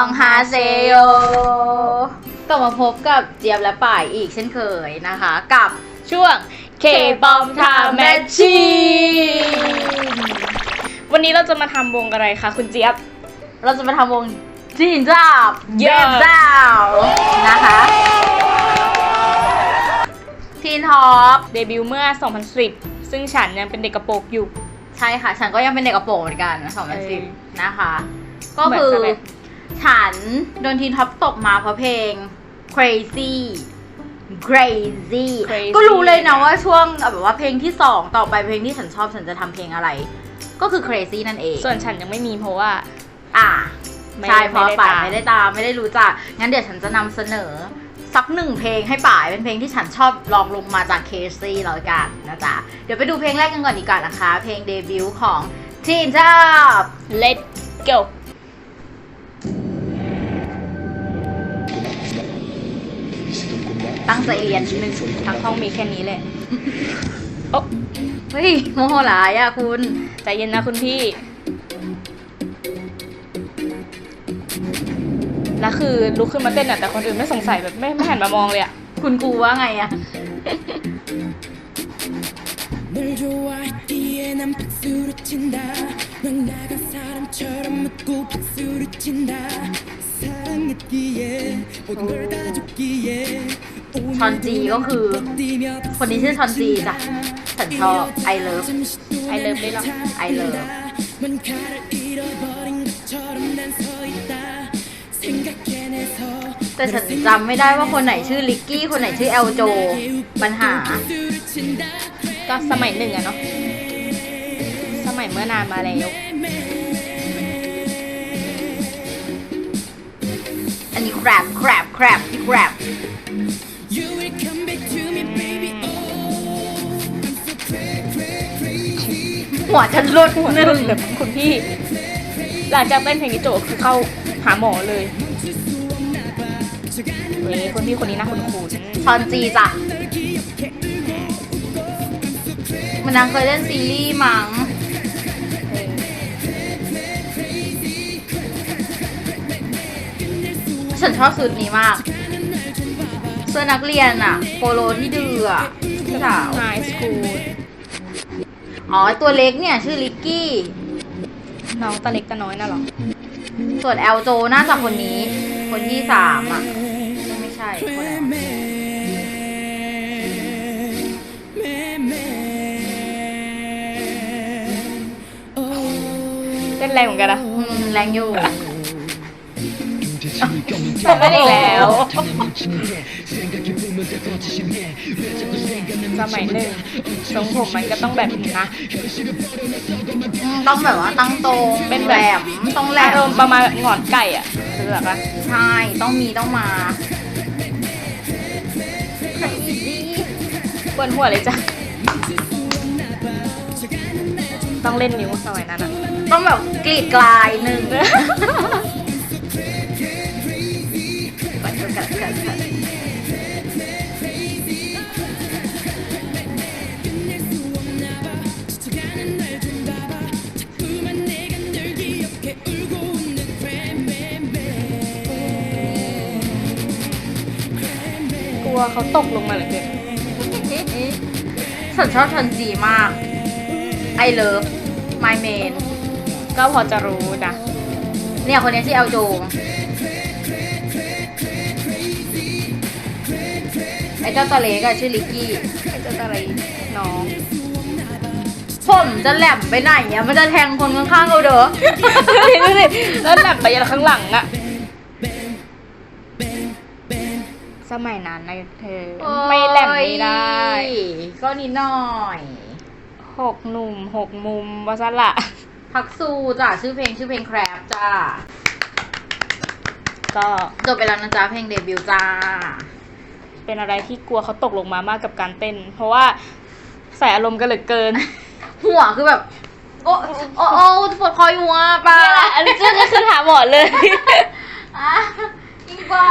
องฮาเซโยกลับมาพบกับเจี๊ยบและป่ายอีกเช่นเคยนะคะ กับช่วง K-pop Time Machine วันนี้เราจะมาทำวงอะไรคะคุณเจี๊ยบ เราจะมาทำวงจีนจ้าบเย้เย็บจ้านะคะทีนท็อปเดบิวต์เมื่อ 2010 ซึ่งฉันยังเป็นเด็กกระโปรงอยู่ ใช่ค่ะ ฉันก็ยังเป็นเด็กกระโปรงเหมือนกัน 2010 นะคะ ก็คือ เหมือนกันเลยฉันโดนทีนท็อปตกมาเพราะเพลง crazy crazy Crazy ก็รู้เลยนะว่าช่วงแบบว่าเพลงที่2ต่อไปเพลงที่ฉันชอบฉันจะทำเพลงอะไร ก็คือ crazy นั่นเอง ส่วนฉันยังไม่มีเพราะว่า อ่าไม่ใช่เพราะไม่ได้ป่ายตามไม่ได้ตามไม่ได้รู้จัก งั้นเดี๋ยวฉันจะนำเสนอ สักหนึ่งเพลงให้ป่ายเป็นเพลงที่ฉันชอบลองลงมาจากเคซี่แล้วกันนะจ๊ะ เดี๋ยวไปดูเพลงแรกกันก่อนดีกว่านะคะ เพลงเดบิวต์ของทีนจ้าบ Let go ตั้งใจเรียนนิดนึง ทั้งห้องมีแค่นี้แหละโอ้ เฮ้ยโมโหหลายอะคุณ ใจเย็นนะคุณพี่ แล้วคือลุกขึ้นมาเต้นอ่ะ แต่คนอื่นไม่สงสัยแบบไม่ไม่หันมามองเลยอ่ะ คุณครูว่าไงอะ 널 좋아했기에 난 박수를 친다 넌 나간 사람처럼 묻고 박수를 친다 사랑했기에 모든 걸 다 줬기에 ชอนจีก็คือ คนนี้ชื่อชอนจีจ้ะฉันชอบไอเลิฟไอเลิฟได้หรอไอเลิฟแต่ฉันจำไม่ได้ว่าคนไหนชื่อลิกกี้ คนไหนชื่อเอลโจปัญหา ก็สมัยหนึ่งอะเนาะสมัยเมื่อนานมาแล้วอันนี้แครบแครบแครบที่แครบ หัวฉันรุดนึ่งแบบคุณพี่ หลังจากเต้นเพลงนี้จบคือเข้าหาหมอเลยนี่คนพี่คนนี้น่าคุ้นคุ้ชอนจีจ้ะมันนางเคยเล่นซีรีส์มั้งฉันชอบชุดนี้มากเสื้อนักเรียนอะโปโลที่เดือดสาวไฮสคูล อ๋อตัวเล็กเนี่ย ชื่อลิกกี้ น้องตาเล็กตาน้อยน่ะเหรอ ส่วนแอลโจน่าจะคนนี้ คนที่สามอะไม่ใช่คนไหนวะเต้นแรงเหมือนกันนะอืมแรงอยู่แต่ ไม่ได้แล้ว สมัยหนึ่งทรงผมมันก็ต้องแบบนี้นะอืมต้องแบบว่าตั้งตรงเป็นแหแบลบมต้องแหลอามรมณ์ประมาณหงอนไก่อะคือแบบว่าใช่ต้องมีต้องมาปวดหัวเลยจ้ะ ต้องเล่นนิ้วสมัยนั้นอะต้องแบบกรีดกลายหนึ่ง เขาตกลงมาเหลยเกินฉันชอบชอนจีมาก I love my main ก็พอจะรู้นะเนี่ยคนนี้ชื่อเอลโจไอ้เจ้าตัวเล็กอะชื่อลิกกี้ไอ้เจ้าอะไรน้องผมจะแหลมไปไหนอะมันจะแทงคนข้างๆเราเด้อดูดิดูดิแล้วหนักไปยันข้างหลังอะ มัยนั้นนะเธอ ไม่แหลมไม่ได้โอ้ยก็นิดหน่อยหกหนุ่มหกมุมวาซาละพักซูจ้ะชื่อเพลงชื่อเพลงแครบจ้าก็จบไปแล้วนะจ๊ะเพลงเดบิวต์จ้า เป็นอะไรที่กลัวเขาตกลงมามากกับการเต้น เพราะว่าใส่อารมณ์กันเหลือเกิน หัวคือแบบ โอ้โอ้โอ้ปวดคออยู่อะป้าเนี่ยแหละอันนี้ก็จะขึ้นหาหมอเลยอะยิ่งกว่า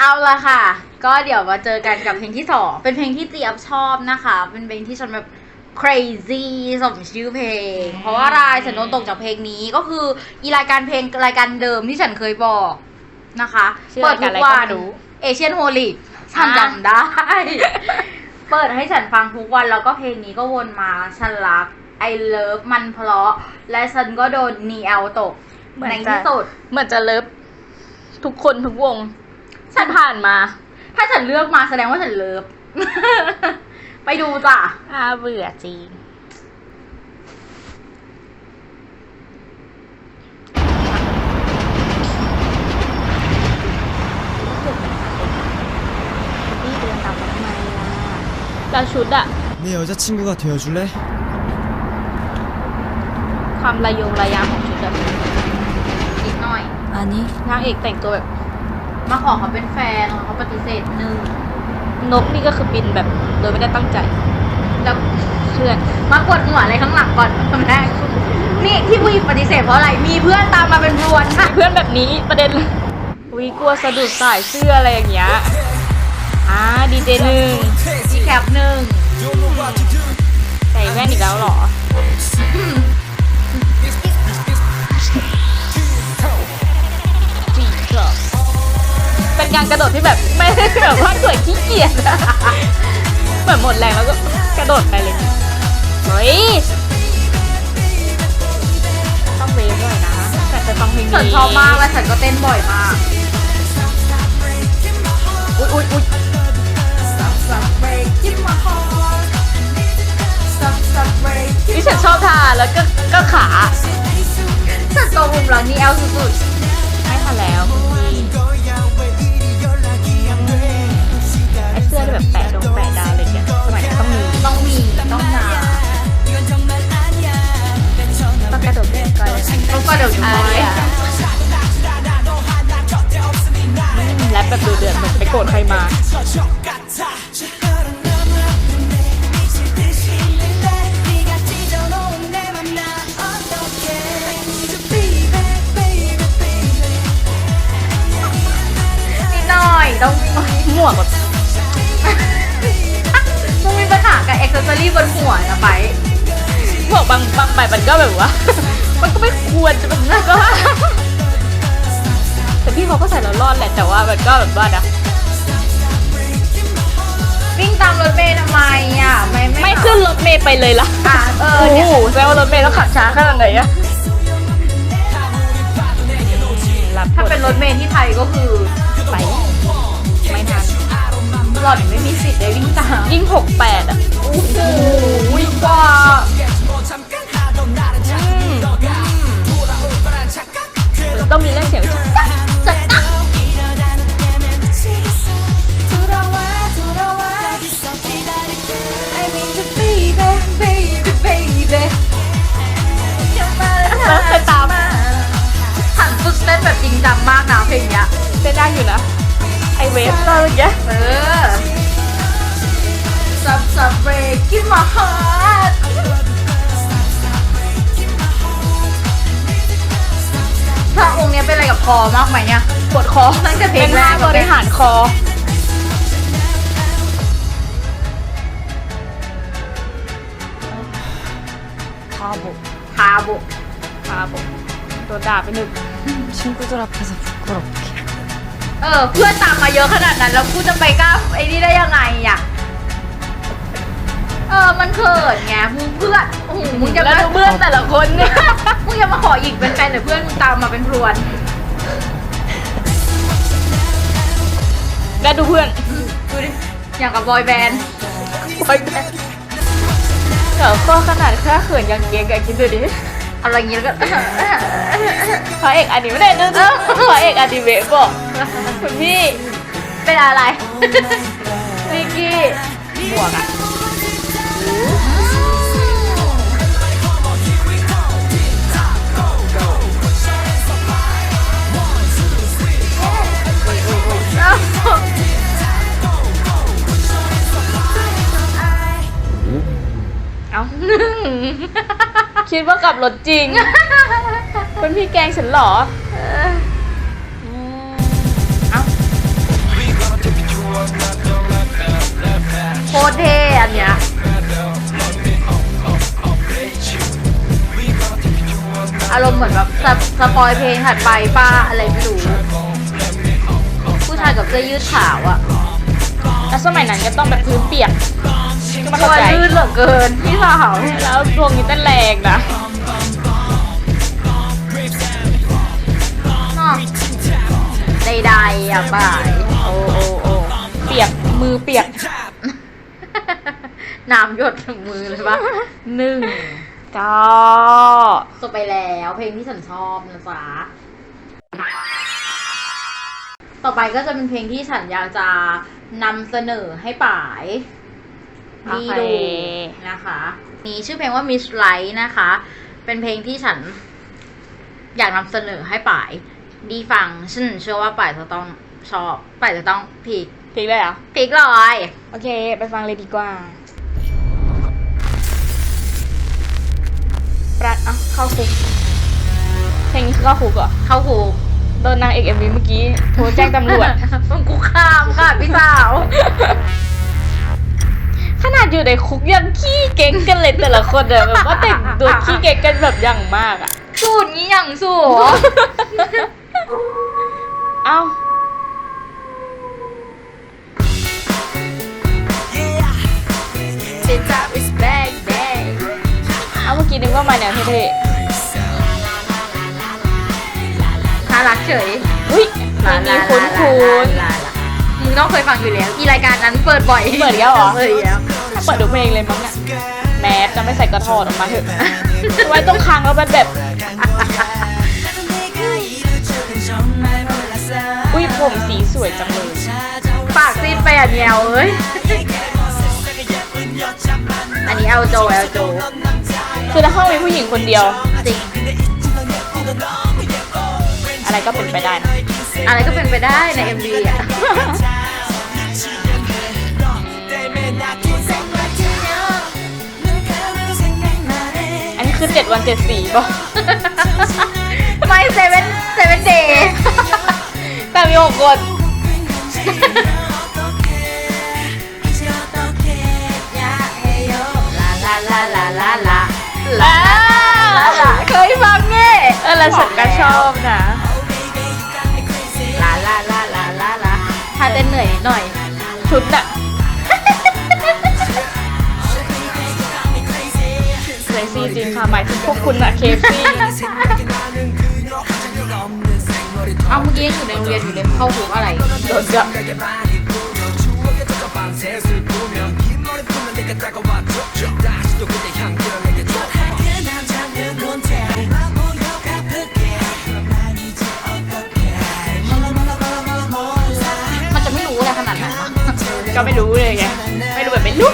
เอาละค่ะ ก็เดี๋ยวมาเจอกันกับเพลงที่สองเป็นเพลงที่เจี๊ยบชอบนะคะ เป็นเพลงที่ฉันแบบ crazy สมชื่อเพลง เพราะว่าอะไรฉันโดนตกจากเพลงนี้ก็คืออีรายการเพลงรายการเดิมที่ฉันเคยบอกนะคะชื่อเปิดรายทุการกอะไรก็วันไม่รู้ เอเชียนโฮลิฉันอ่าจำได้ เปิดให้ฉันฟังทุกวันแล้วก็เพลงนี้ก็วนมาฉันรัก I love มันเพราะ และฉันก็โดนนีเอลตกเหมือนในจะ ที่สุด เหมือนจะเลิฟทุกคนทุกวง ฉันผ่านมา ถ้าฉันเลือกมาแสดงว่าฉันเลิฟ ไปดูจ้ะ อาเบื่อจริง พี่เดินตามมาทำไมล่ะ แล้วชุดอะ 내 여자친구가 되어줄래? ความระยงระยางของชุดอะ นิดหน่อย 아니, นางเอกแต่งตัวแบบ มาขอเขาเป็นแฟนเขาปฏิเสธหนึ่งนกนี่ก็คือบินแบบโดยไม่ได้ตั้งใจ แล้วเพื่อนมากดหัวอะไรข้างหลังก่อนคำแรกนี่ที่ผู้หญิงปฏิเสธเพราะอะไร มีเพื่อนตามมาเป็นพรวนค่ะเพื่อนแบบนี้ประเด็นวิกลัวสะดุดสายเสื้ออะไรอย่างเงี้ยอ่าดีเจหนึ่งมีแคปหนึ่งใส่แว่นอีกแล้วเหรอ การกระโดดที่แบบไม่ได้แบบว่าสวยขี้เกียจอะเหมือนหมดแรงแล้วก็กระโดดไปเลยเฮ้ยต้องเวฟหน่อยนะแต่จะต้องเพลงนี้ฉันชอบมากและฉันก็เต้นบ่อยมากอุ้ยอุ้ยอุ้ยนี่ฉันชอบท่าแล้วก็ก็ขาฉันโตมุมหลังนี่แอลสุดในี่ยแรปแบบดูเดือดเหมือนไปโกรธใครมานิดหน่อยต้องมีหมวกแบบต้องมีปัญหากับอ็อกเซอรี่บนหัวนะไปหมวกบางบางใบมันก็แบบว่า มันก็ไม่ควรจะแบบนั้นก็ว่าแต่พี่เขาก็ใส่แล้วรอดแหละแต่ว่ามันก็แบบว่านะวิ่งตามรถเมล์ทำไมอะ ไม่ไม่ขึ้นรถเมย์ไปเลยล่ะอะเออโอ้เนี่ยโหแสดงว่ารถเมย์ต้องขับช้าขนาดไหนอะรับถ้าเป็นรถเมล์ที่ไทยก็คือไป ไม่ทันหล่อนไม่มีสิทธิ์ได้วิ่งตามยิ่งหกแปดอะโอ้โหวิ่งก ต้องมีเรื่องเสียงจัดตักแล้วไปตามหันฝึกเต้นแบบจริงจังมากนะเพลงเนี้ยเต้นได้อยู่นะ ไอเวฟเราอย่างเงี้ยเออ Stop stop breaking my heart ถ้า องค์เนี้ยเป็นอะไรกับคอมากไหมเนี่ย ปวดคอ ตั้งแต่เพล เป็ ง น แร ท่าก บริหารคอ 바보. ทาบุ ครับผมโดนด่าไปหนึ่ง 친구들 앞에서 부끄럽게. เออ เพื่อนตามมาเยอะขนาดนั้น แล้วกูจะไปกล้าไอ้นี่ได้ยังไงอ่ะ เออมันเขินไงมึงเพื่อนโอ้โหมึงจะแล้วมาดูเพื่อนแต่ละคนเนี่ย มึงจะมาขออีกเป็นแฟนแต่เพื่อนมึงตามมาเป็นพรวน แล้วดูเพื่อนดูดิ อย่างกับบอยแบนด์บอยแบนด์เดี๋ยวข้อขนาดแค่เขินยังเก๊กอะคิดดูดิอะไรอย่างงี้แล้วก็ พระเอกอนิเมะดูดูพระเอกอนิเมะบอกคุณพี่เป็นอะไรวิกกี้หมวกอะ เอาคิดว่ากลับรถจริง เป็นพี่แกล้งฉันเหรออื อารมณ์เหมือนแบบสปสปอยเพลงถัดไปป้าอะไรไม่รู้ ผู้ชายกับเสื้อยืดขาวอะแล้วสมัยนั้นก็ต้องแบบพื้นเปียกก็มาตัเข้าวใจลื่นเหลือเกินพี่สาวแล้วดวงนี้เต้นแรงนะ เนาะใดๆอะบ่าย โอ้โอ้โอ้เปียก มือเปียกน้ำหยดถึงมือเลยปะหนึ่ง ก็จบไปแล้วเพลงที่ฉันชอบนะจ๊ะ ต่อไปก็จะเป็นเพลงที่ฉันอยากจะนำเสนอให้ป่ายดีดูนะคะ นี่ชื่อเพลงว่า Miss Light นะคะ เป็นเพลงที่ฉันอยากนำเสนอให้ป่ายดีฟัง ฉันเชื่อว่าป่ายจะต้องชอบป่ายจะต้องพีกพลิกเลยเหรอพีกเลยโอเค ไปฟังเลยดีกว่า รัดอะเข้าคุกเพลงนี้คือเข้าคุกเหรอเข้าหูโดนนางเอกเอ็มวีเมื่อกี้โทรแจ้งตำรวจมันคุกคามค่ะพี่สาว ขนาดอยู่ในคุกยังขี้เก๊กกันเลยแต่ละคนอะแบบว่าแต่งตัวขี้เก๊กกันแบบอย่างมากอะสูตรนี้อย่างสู เอ้า กี้นึกว่ามาแนวเท่น่ารักเฉยๆอุ้ยเพลงนี้คุ้นคุ้นลาลามึงต้องเคยฟังอยู่แล้ว อีรายการนั้นเปิดบ่อยเปิดอีกแล้วเหรอเปิดอีกแล้วๆเปิดดูเพลงเลยมั้งเนี่ยแมสจะไม่ใส่กระถอดออกมาเถอะไว้ตรงคางแล้วมันแบบอุ้ยผมสีสวยจังเลยปากซีดไปอะเนียวเอ้ยอันนี้เอลโจเอลโจ คือถ้าห้องมีผู้หญิงคนเดียวจริงอะไรก็เป็นไปได้นะอะไรก็เป็นไปได้ใน MV อะ อันนี้คือเจ็ดวันเจ็ดสีป่ะ ไม่เซเว่นเซเว่นเดย์แต่มีหกคนลาลาลาลาลาลา ฉันก็ชอบนะลาลาลาลาลาลาถ้าเต้นเหนื่อยนิดหน่อย ชุดอะเครซี่จริงค่ะหมายถึงพวกคุณอะเคฟซี่เอาเมื่อกี้ยังอยู่ในโรงเรียนอยู่เลยเข้าคุกอะไรโดนจับ ก็ไม่รู้เลยไง ไม่รู้แบบไม่รู้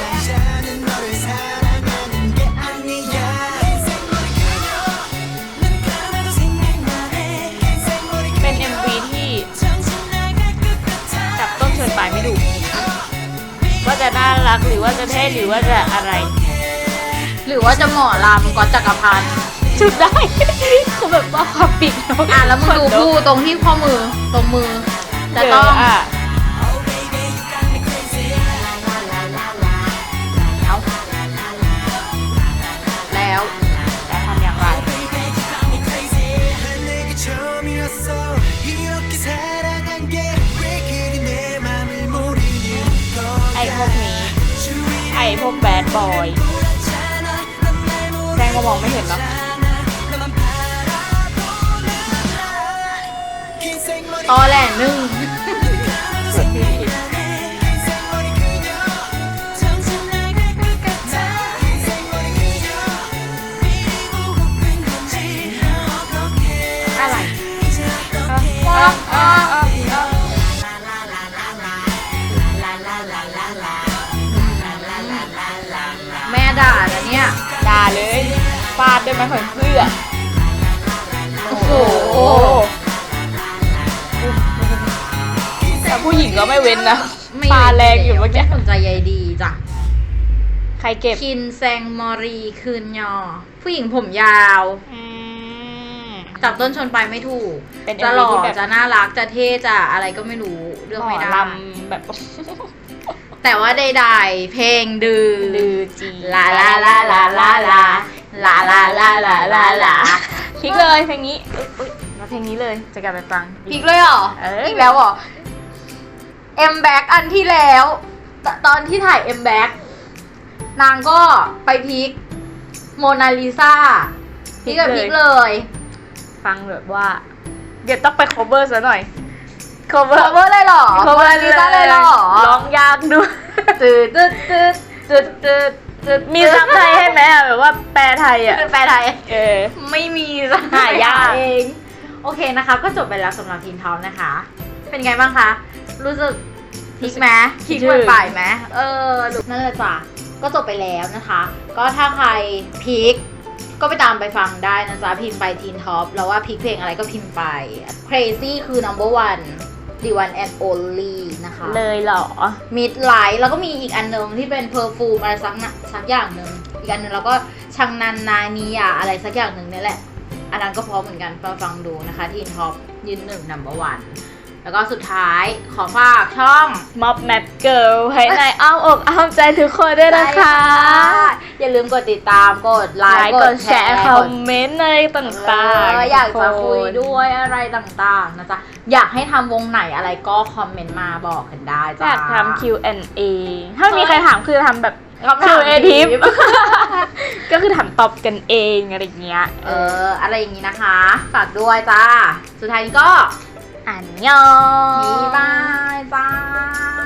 เป็น MV ที่จับต้นชนปลายไม่ถูกว่าจะน่ารักหรือว่าจะเท่หรือว่าจะอะไร หรือว่าจะหมอลำก็จักรพันธ์ชุดได้คือแบบว่าความปิดอะแล้วมึงดูผู้ตรงที่ข้อมือตรงมือจะต้องอะเอา บอยแซงก็มองไม่เห็นเนาะตอแหลหนึ่งอะไรอะอะอะอะ ดด้วยไม้ขนเสื้อโอ้โหโอ้แต่ผู้หญิงก็ไม่เว้นนะไม่ปาแรงอยู่เมื่อกี้ไม่สนใจใยดีจ้ะใครเก็บ คินแซงมอรีคืนยอ ผู้หญิงผมยาวอืมจับต้นชนปลายไม่ถูก เป็นจะ MV หล่อที่แบบ จะน่ารัก จะเท่จะอะไรก็ไม่รู้เลือกไม่หมได้อลำแบบ แต่ว่าใดๆ เพลงดื้อดื้อจีลาลาลาลาลาลา ลาลาลาลาลาลาพลิกเลยเพลงนี้อุ๊ยอุ๊ยมาเพลงนี้เลยจะกลับไปฟัง พลิกเลยเหรอเอออี อีกแล้วเหรอ M back อันที่แล้วตตอนที่ถ่าย M back นางก็ไปพลิกโมนาลิซาพลิกกับพลิกเลย ฟังแบบว่า เดี๋ยวต้องไป cover ซะหน่อย cover เวอร์เลยเหรอโมนาลิซาเลยเหรอร้องยากด้วย ตืดตืดตืดตืดตืด ตืดมีซับไทยให้ไหมอะแบบว่าแปลไทยอะเป็นแปลไทย เออ ไม่มีสักหายากเอง โอเคนะคะ ก็จบไปแล้วสำหรับทีนทอมนะคะ เป็นไงบ้างคะ รู้สึกพลิกไหมพลิกเหมือนป่ายไหมเออนั่นแหละจ้ะก็จบไปแล้วนะคะ ก็ถ้าใครพลิกก็ไปตามไปฟังได้นะจ๊ะพิมพ์ไปทีนท็อปแล้วว่าพลิกเพลงอะไรก็พิมพ์ไป Crazy คือ number one the one and only นะคะ เลยเหรอ มิดไลท์แล้วก็มีอีกอันหนึงที่เป็นเพอร์ฟูมอะไรสักนะสักอย่างหนึ่งอีกอันหนึงแล้วก็ชังนันนานียาอะไรสักอย่างหนึ่งนี่แหละ อันนั้นก็เพราะเหมือนกันไปฟังดูนะคะทีนท็อปยืนหนึ่งนัมเบอร์วัน แล้วก็สุดท้ายขอฝากช่อง Mob Map Girl ให้ในอ้อมอกอ้อมใจทุกคนด้วยนะคะ อย่าลืมกดติดตามกดไลไลค์ค์กดแชร์คอมเมนต์อะไรต่างเอๆออยากจะทุคุยนด้วยอะไรต่างๆนะจ๊ะ อยากให้ทำวงไหนอะไรก็คอมเมนต์มาบอกกันได้จ้าอยากทำ Q&A ถ้ามีใครถามคือทำแบบ คำถาม Q&A ทิป ก็คือถามตอบกันเองอะไรอย่างเงี้ย เออ อะไรอย่างนี้นะคะ ฝากด้วยจ้า สุดท้ายนี้ก็ อันยองบ๊ายบายจ้า